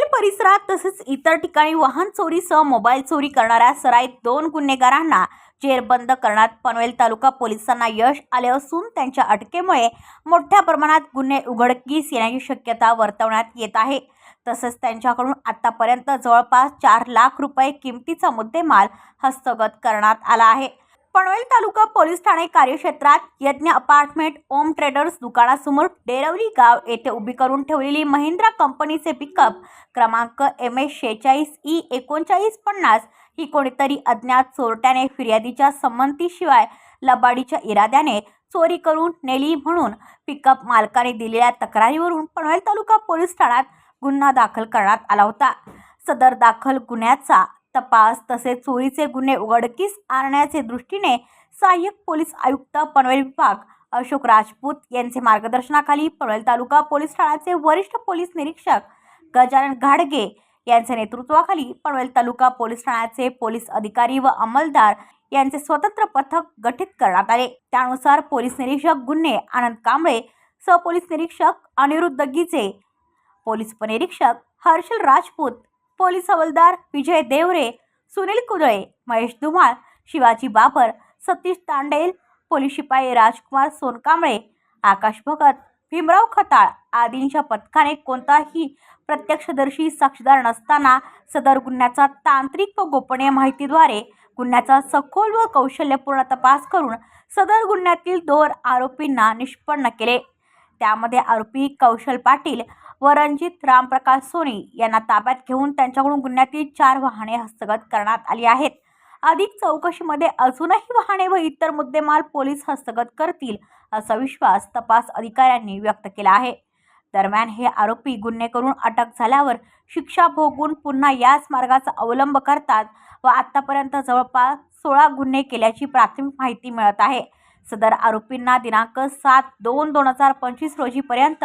पनवेल परिसरात तसेच इतर ठिकाणी वाहन चोरीसह मोबाईल चोरी करणाऱ्या सराईत दोन गुन्हेगारांना जेरबंद करण्यात पनवेल तालुका पोलिसांना यश आले असून त्यांच्या अटकेमुळे मोठ्या प्रमाणात गुन्हे उघडकीस येण्याची शक्यता वर्तवण्यात येत आहे. तसंच त्यांच्याकडून आतापर्यंत जवळपास चार लाख रुपये किमतीचा मुद्देमाल हस्तगत करण्यात आला आहे. पनवेल तालुका पोलीस ठाणे कार्यक्षेत्रात यज्ञ अपार्टमेंट ओम ट्रेडर्स दुकानासमोर डेरवली गाव येथे उभी करून ठेवलेली महिंद्रा कंपनीचे पिकअप क्रमांक एम एस शेहेचाळीस ई एकोणचाळीस पन्नास ही कोणीतरी अज्ञात चोरट्याने फिर्यादीच्या संमतीशिवाय लबाडीच्या इराद्याने चोरी करून नेली म्हणून पिकअप मालकाने दिलेल्या तक्रारीवरून पनवेल तालुका पोलीस ठाण्यात गुन्हा दाखल करण्यात आला होता. सदर दाखल गुन्ह्याचा तपास तसेच चोरीचे गुन्हे उघडकीस आणण्याचे दृष्टीने सहाय्यक पोलीस आयुक्त पनवेल विभाग अशोक राजपूत यांचे मार्गदर्शनाखाली पनवेल तालुका पोलीस ठाण्याचे वरिष्ठ पोलीस निरीक्षक गजानन घाडगे यांच्या नेतृत्वाखाली पनवेल तालुका पोलीस ठाण्याचे पोलीस अधिकारी व अंमलदार यांचे स्वतंत्र पथक गठीत करण्यात आले. त्यानुसार पोलीस निरीक्षक गुन्हे आनंद कांबळे सहपोलीस निरीक्षक अनिरुद्ध गिजे पोलीस उपनिरीक्षक हर्षल राजपूत पोलीस हवालदार विजय देवरे सुनील कुदळे महेश धुमाळ शिवाजी बाबर सतीश तांडेल पोलीस शिपाई राजकुमार सोनकांबळे आकाश भगत भीमराव खताळ आदींच्या पथकाने कोणताही प्रत्यक्षदर्शी साक्षीदार नसताना सदर गुन्ह्याचा तांत्रिक व गोपनीय माहितीद्वारे गुन्ह्याचा सखोल व कौशल्यपूर्ण तपास करून सदर गुन्ह्यातील दोन आरोपींना निष्पन्न केले. त्यामध्ये आरोपी कौशल पाटील व रणजित रामप्रकाश सोनी यांना ताब्यात घेऊन त्यांच्याकडून गुन्ह्यातील चार वाहने हस्तगत करण्यात आली आहेत. अधिक चौकशीमध्ये अजूनही वाहने व इतर मुद्देमाल पोलीस हस्तगत करतील असा विश्वास तपास अधिकाऱ्यांनी व्यक्त केला आहे. दरम्यान हे आरोपी गुन्हे करून अटक झाल्यावर शिक्षा भोगून पुन्हा याच मार्गाचा अवलंब करतात व आतापर्यंत जवळपास सोळा गुन्हे केल्याची प्राथमिक माहिती मिळत आहे. सदर आरोपींना दिनांक सात दोन दोन हजार पंचवीस रोजीपर्यंत